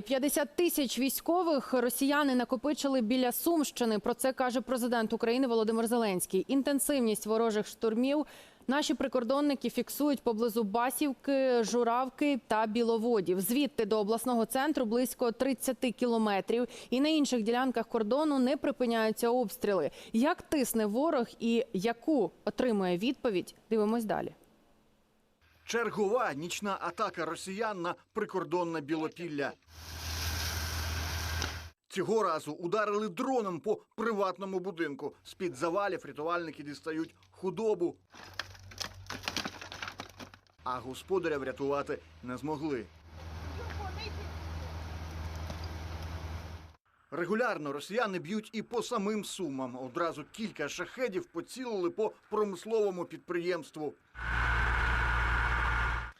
Далі 50 тисяч військових росіяни накопичили біля Сумщини. Про це каже президент України Володимир Зеленський. Інтенсивність ворожих штурмів наші прикордонники фіксують поблизу Басівки, Журавки та Біловодів. Звідти до обласного центру близько 30 кілометрів. І на інших ділянках кордону не припиняються обстріли. Як тисне ворог і яку отримує відповідь? Дивимось далі. Чергова нічна атака росіян на прикордонне Білопілля. Цього разу ударили дроном по приватному будинку. З-під завалів рятувальники дістають худобу. А господаря врятувати не змогли. Регулярно росіяни б'ють і по самим сумам. Одразу кілька шахедів поцілили по промисловому підприємству.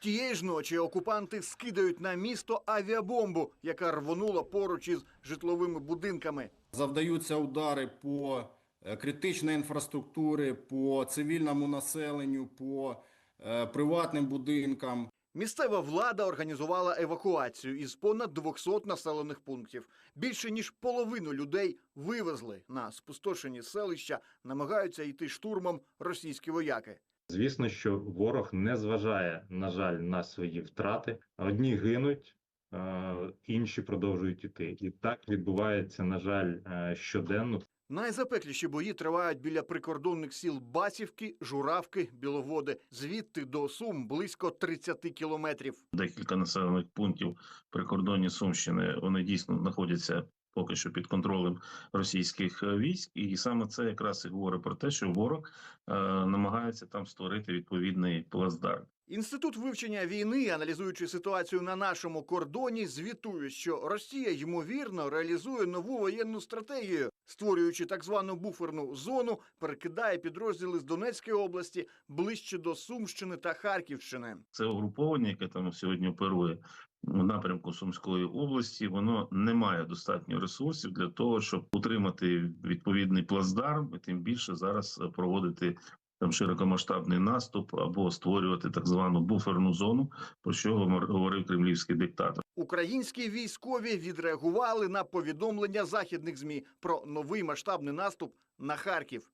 Тієї ж ночі окупанти скидають на місто авіабомбу, яка рвонула поруч із житловими будинками. Завдаються удари по е, критичній інфраструктурі, по цивільному населенню, по е, приватним будинкам. Місцева влада організувала евакуацію із понад 200 населених пунктів. Більше ніж половину людей вивезли на спустошені селища, намагаються йти штурмом російські вояки. Звісно, що ворог не зважає, на жаль, на свої втрати. Одні гинуть, е, інші продовжують іти. І так відбувається, на жаль, е, щоденно. Найзапекліші бої тривають біля прикордонних сіл Басівки, Журавки, Біловоди. Звідти до Сум близько 30 кілометрів. декілька населених пунктів при кордоні Сумщини. Вони дійсно знаходяться поки що під контролем російських е, військ, і саме це якраз і говорить про те, що ворог е, намагається там створити відповідний плацдарм. Інститут вивчення війни, аналізуючи ситуацію на нашому кордоні, звітує, що Росія ймовірно реалізує нову воєнну стратегію, створюючи так звану буферну зону, перекидає підрозділи з Донецької області ближче до Сумщини та Харківщини. Це угруповання, яке там сьогодні оперує напрямку Сумської області, воно не має достатньо ресурсів для того, щоб утримати відповідний плацдарм, і тим більше зараз проводити. Там широкомасштабний наступ або створювати так звану буферну зону, про що говорив кремлівський диктатор. Українські військові відреагували на повідомлення західних змі про новий масштабний наступ на Харків.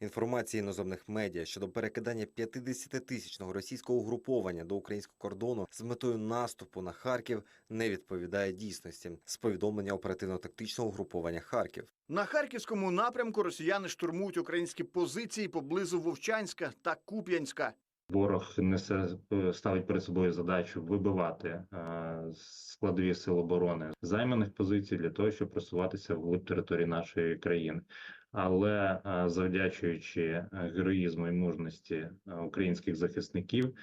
Інформація іноземних медіа щодо перекидання 50-тисячного російського угруповання до українського кордону з метою наступу на Харків не відповідає дійсності. З повідомлення оперативно-тактичного угруповання Харків. На харківському напрямку росіяни штурмують українські позиції поблизу Вовчанська та Куп'янська. Ворог несе е, ставить перед собою задачу вибивати е, складові сил оборони займаних позицій для того, щоб просуватися вглиб території нашої країни. Але е, завдячуючи е, героїзму і мужності е, українських захисників,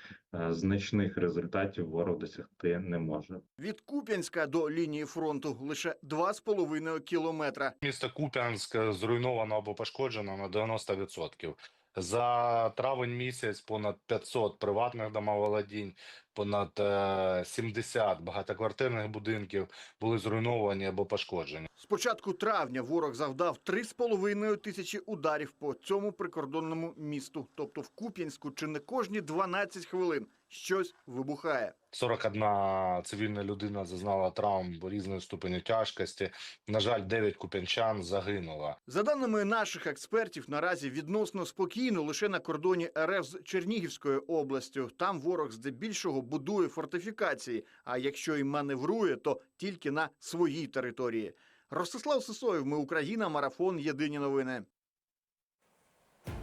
значних результатів ворог досягти не може. Від Куп'янська до лінії фронту лише 2,5 кілометра. Місто Куп'янськ зруйновано або пошкоджено на 90%. За травень місяць понад 500 приватних домоволодінь, понад е, 70 багатоквартирних будинків були зруйновані або пошкоджені. З початку травня ворог завдав 3,5 тисячі ударів по цьому прикордонному місту. Тобто в Куп'янську чи не кожні 12 хвилин щось вибухає. 41 цивільна людина зазнала травм різної ступені тяжкості. На жаль, 9 куп'янчан загинуло. За даними наших експертів, наразі відносно спокійно лише на кордоні РФ з Чернігівською областю. Там ворог здебільшого будує фортифікації. А якщо і маневрує, то тільки на своїй території. Ростислав Сисоєв, ми Україна, марафон. Єдині новини.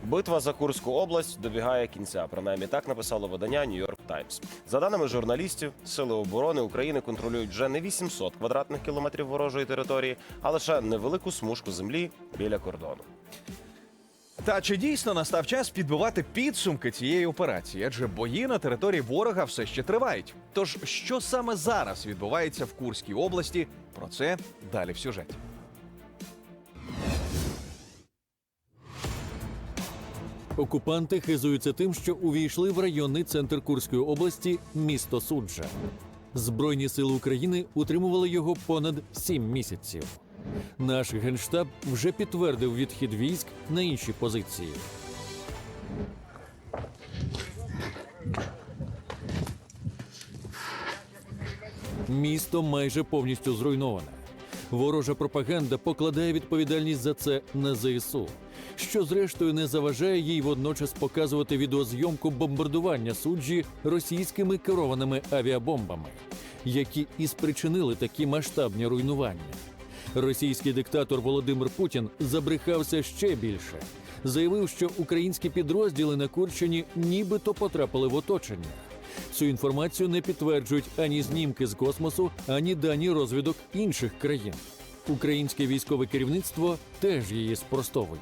Битва за Курську область добігає кінця. Принаймні так написало видання York Times. За даними журналістів, сили оборони України контролюють вже не 800 квадратних кілометрів ворожої території, а лише невелику смужку землі біля кордону. Та чи дійсно настав час підбивати підсумки цієї операції? Адже бої на території ворога все ще тривають. Тож що саме зараз відбувається в Курській області? Про це далі в сюжеті. Окупанти хизуються тим, що увійшли в районний центр Курської області місто Суджа. Збройні сили України утримували його понад сім місяців. Наш генштаб вже підтвердив відхід військ на інші позиції. Місто майже повністю зруйноване. Ворожа пропаганда покладає відповідальність за це на ЗСУ, що зрештою не заважає їй водночас показувати відеозйомку бомбардування суджі російськими керованими авіабомбами, які і спричинили такі масштабні руйнування. Російський диктатор Володимир Путін забрехався ще більше. Заявив, що українські підрозділи на Курщині нібито потрапили в оточення. Цю інформацію не підтверджують ані знімки з космосу, ані дані розвідок інших країн. Українське військове керівництво теж її спростовує.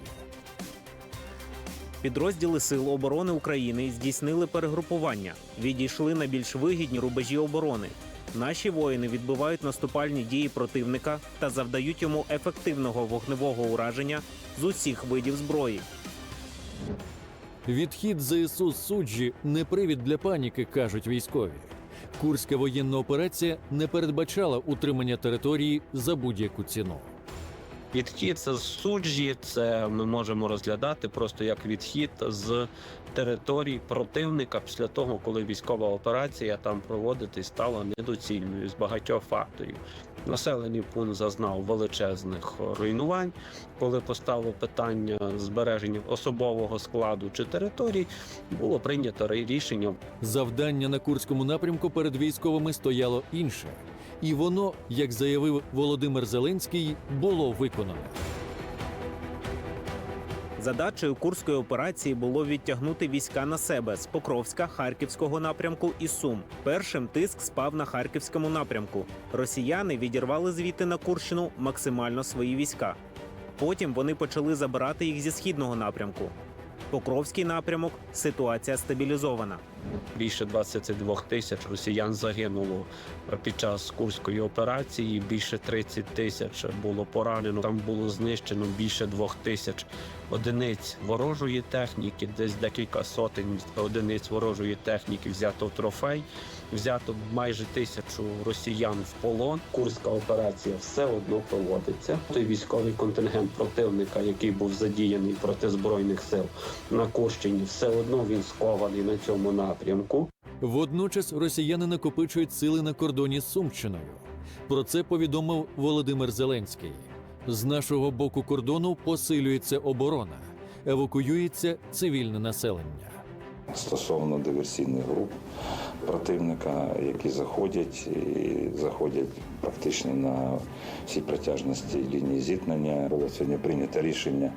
Підрозділи Сил оборони України здійснили перегрупування, відійшли на більш вигідні рубежі оборони. Наші воїни відбивають наступальні дії противника та завдають йому ефективного вогневого ураження з усіх видів зброї. Відхід ЗСУ з суджі не привід для паніки, кажуть військові. Курська воєнна операція не передбачала утримання території за будь-яку ціну. Відхід з суджі це ми можемо розглядати просто як відхід з території противника після того, коли військова операція там проводитись стала недоцільною з багатьох факторів. Населений пункт зазнав величезних руйнувань, коли постало питання збереження особового складу чи територій, було прийнято рішення Завдання на Курському напрямку перед військовими стояло інше, і воно, як заявив Володимир Зеленський, було виконане. Задачею курської операції було відтягнути війська на себе з Покровська, Харківського напрямку і Сум. Першим тиск спав на харківському напрямку. Росіяни відірвали звідти на Курщину максимально свої війська. Потім вони почали забирати їх зі східного напрямку. Покровський напрямок ситуація стабілізована. Більше 22 тисяч росіян загинуло під час курської операції. Більше 30 тисяч було поранено. Там було знищено більше двох тисяч одиниць ворожої техніки, десь декілька сотень одиниць ворожої техніки взято в трофей. Взято майже тисячу росіян в полон. Курська операція все одно проводиться. Той військовий контингент противника, який був задіяний проти збройних сил на Курщині, все одно він скований на цьому напрямку. Водночас росіяни накопичують сили на кордоні з Сумщиною. Про це повідомив Володимир Зеленський. З нашого боку кордону посилюється оборона, евакуюється цивільне населення. стосовно диверсійних груп противника, які заходять і заходять практично на всій протяжності лінії зіткнення. Було сьогодні прийнято рішення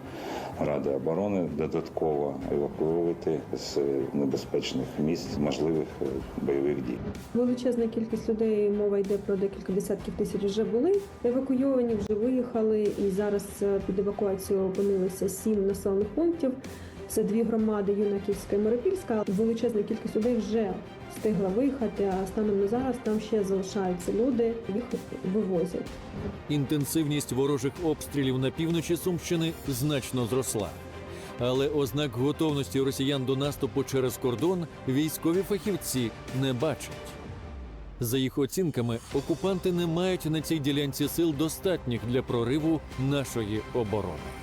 Ради оборони додатково евакуювати з небезпечних місць можливих е, бойових дій. Величезна кількість людей, мова йде про декілька десятків тисяч вже були евакуйовані, вже виїхали. І зараз е, під евакуацією опинилися сім населених пунктів. Це дві громади Юнаківська і Миропільська. Величезна кількість людей вже встигла виїхати. А станом на зараз там ще залишаються люди, їх вивозять. Інтенсивність ворожих обстрілів на півночі Сумщини значно зросла. Але ознак готовності росіян до наступу через кордон військові фахівці не бачать. За їх оцінками, окупанти не мають на цій ділянці сил достатніх для прориву нашої оборони.